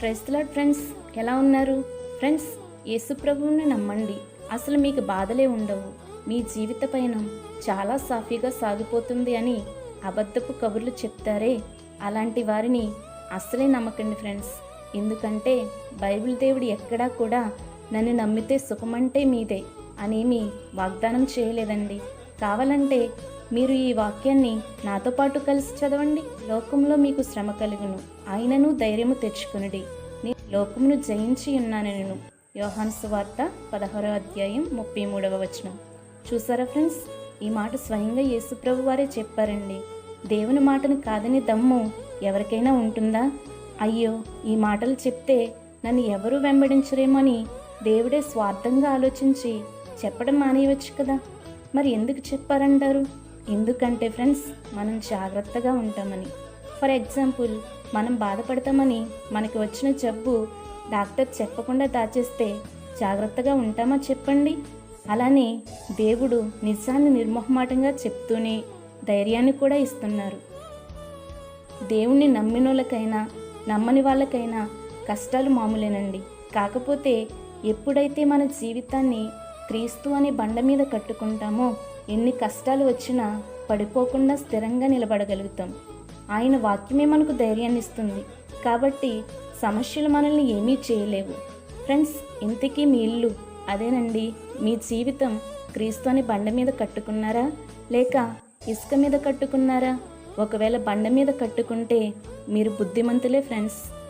Praise the Lord friends. ఎలా ఉన్నారు? Friends యేసుప్రభువుని నమ్మండి. అసలు మీకు బాధలే ఉండవు. మీ జీవిత పయనం చాలా సాఫీగా సాగిపోతుంది అని అబద్ధపు కబుర్లు చెప్తారే. అలాంటి వారిని అస్సలే నమ్మకండి ఫ్రెండ్స్. ఎందుకంటే బైబిల్ దేవుడు ఎక్కడా కూడా నన్ను నమ్మితే సుఖమంటే మీదే అనేమి వాగ్దానం చేయలేదండి. కావాలంటే మీరు ఈ వాక్యాన్ని నాతో పాటు కలిసి చదవండి. లోకంలో మీకు శ్రమ కలుగును. ఆయనను ధైర్యము తెచ్చుకునుడి. నేను లోకమును జయించి ఉన్నానను నేను. వార్త పదహారో అధ్యాయం ముప్పై మూడవ వచనం. చూసారా ఫ్రెండ్స్? ఈ మాట స్వయంగా యేసుప్రభు వారే చెప్పారండి. దేవుని మాటను కాదని దమ్ము ఎవరికైనా ఉంటుందా? అయ్యో ఈ మాటలు చెప్తే నన్ను ఎవరు వెంబడించరేమో అని దేవుడే స్వార్థంగా ఆలోచించి చెప్పడం మానేయవచ్చు కదా? మరి ఎందుకు చెప్పారంటారు? ఎందుకంటే ఫ్రెండ్స్ మనం జాగ్రత్తగా ఉంటామని. ఫర్ ఎగ్జాంపుల్ మనం బాధపడతామని మనకి వచ్చిన జబ్బు డాక్టర్ చెప్పకుండా దాచేస్తే జాగ్రత్తగా ఉంటామా చెప్పండి? అలానే దేవుడు నిజాన్ని నిర్మోహమాటంగా చెప్తూనే ధైర్యాన్ని కూడా ఇస్తున్నారు. దేవుణ్ణి నమ్మినోళ్ళకైనా నమ్మని వాళ్ళకైనా కష్టాలు మామూలేనండి. కాకపోతే ఎప్పుడైతే మన జీవితాన్ని క్రీస్తు అనే బండ మీద కట్టుకుంటామో ఎన్ని కష్టాలు వచ్చినా పడిపోకుండా స్థిరంగా నిలబడగలుగుతాం. ఆయన వాక్యమే మనకు ధైర్యాన్ని ఇస్తుంది. కాబట్టి సమస్యలు మనల్ని ఏమీ చేయలేవు. ఫ్రెండ్స్ ఇంతకీ మీ ఇల్లు అదేనండి? మీ జీవితం క్రీస్తు బండ మీద కట్టుకున్నారా? లేక ఇసుక మీద కట్టుకున్నారా? ఒకవేళ బండ మీద కట్టుకుంటే మీరు బుద్ధిమంతులే ఫ్రెండ్స్.